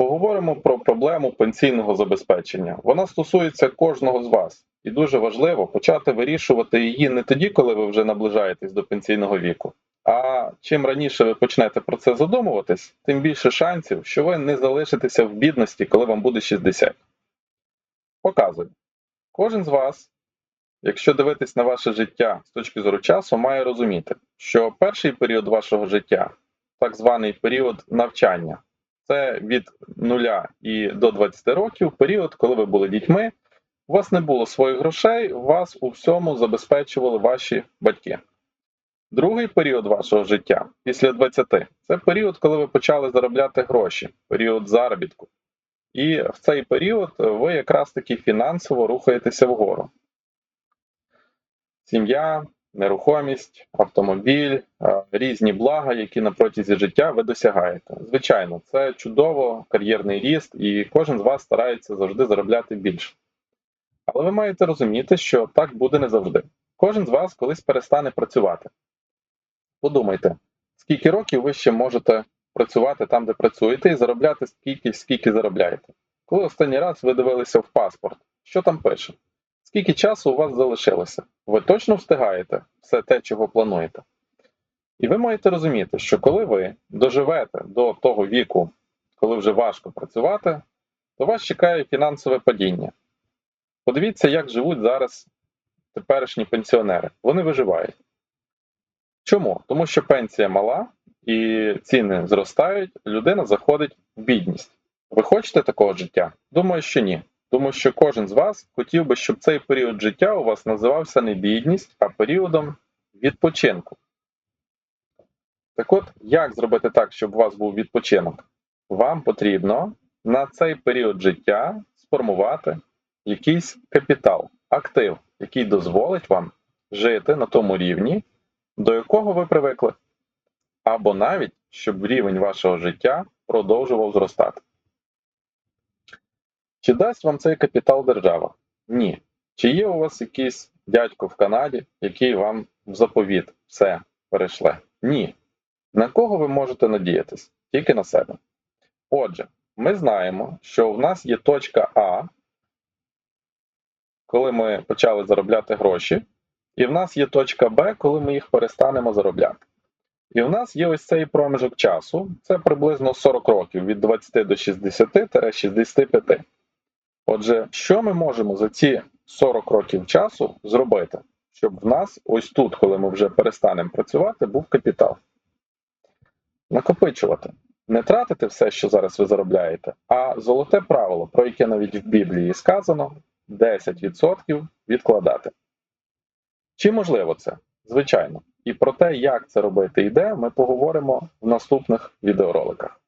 Поговоримо про проблему пенсійного забезпечення. Вона стосується кожного з вас, і дуже важливо почати вирішувати її не тоді, коли ви вже наближаєтесь до пенсійного віку. А чим раніше ви почнете про це задумуватись, тим більше шансів, що ви не залишитеся в бідності, коли вам буде 60. Показую. Кожен з вас, якщо дивитись на ваше життя з точки зору часу, має розуміти, що перший період вашого життя, так званий період навчання, це від 0 і до 20 років, період, коли ви були дітьми, у вас не було своїх грошей, вас у всьому забезпечували ваші батьки. Другий період вашого життя після 20 це період, коли ви почали заробляти гроші, період заробітку. І в цей період ви якраз таки фінансово рухаєтеся вгору. Сім'я, нерухомість, автомобіль, е, різні блага, які на протязі життя ви досягаєте. Звичайно, це чудово, кар'єрний ріст, і кожен з вас старається завжди заробляти більше. Але ви маєте розуміти, що так буде не завжди. Кожен з вас колись перестане працювати. Подумайте, скільки років ви ще можете працювати там, де працюєте, і заробляти скільки, скільки заробляєте. Коли останній раз ви дивилися в паспорт, що там пише? Скільки часу у вас залишилося? Ви точно встигаєте все те, чого плануєте? І ви маєте розуміти, що коли ви доживете до того віку, коли вже важко працювати, то вас чекає фінансове падіння. Подивіться, як живуть зараз теперішні пенсіонери. Вони виживають. Чому? Тому що пенсія мала і ціни зростають, людина заходить в бідність. Ви хочете такого життя? Думаю, що ні. Тому що кожен з вас хотів би, щоб цей період життя у вас називався не бідність, а періодом відпочинку. Так от, як зробити так, щоб у вас був відпочинок? Вам потрібно на цей період життя сформувати якийсь капітал, актив, який дозволить вам жити на тому рівні, до якого ви привикли, або навіть щоб рівень вашого життя продовжував зростати. Чи дасть вам цей капітал держава? Ні. Чи є у вас якийсь дядько в Канаді, який вам в заповіт все перейшле? Ні. На кого ви можете надіятись? Тільки на себе. Отже, ми знаємо, що в нас є точка А, коли ми почали заробляти гроші, і в нас є точка Б, коли ми їх перестанемо заробляти. І в нас є ось цей проміжок часу, це приблизно 40 років від 20 до 60-65. Отже, що ми можемо за ці 40 років часу зробити, щоб в нас ось тут, коли ми вже перестанемо працювати, був капітал? Накопичувати. Не тратити все, що зараз ви заробляєте, а золоте правило, про яке навіть в Біблії сказано, 10% відкладати. Чи можливо це? Звичайно. І про те, як це робити і де, ми поговоримо в наступних відеороликах.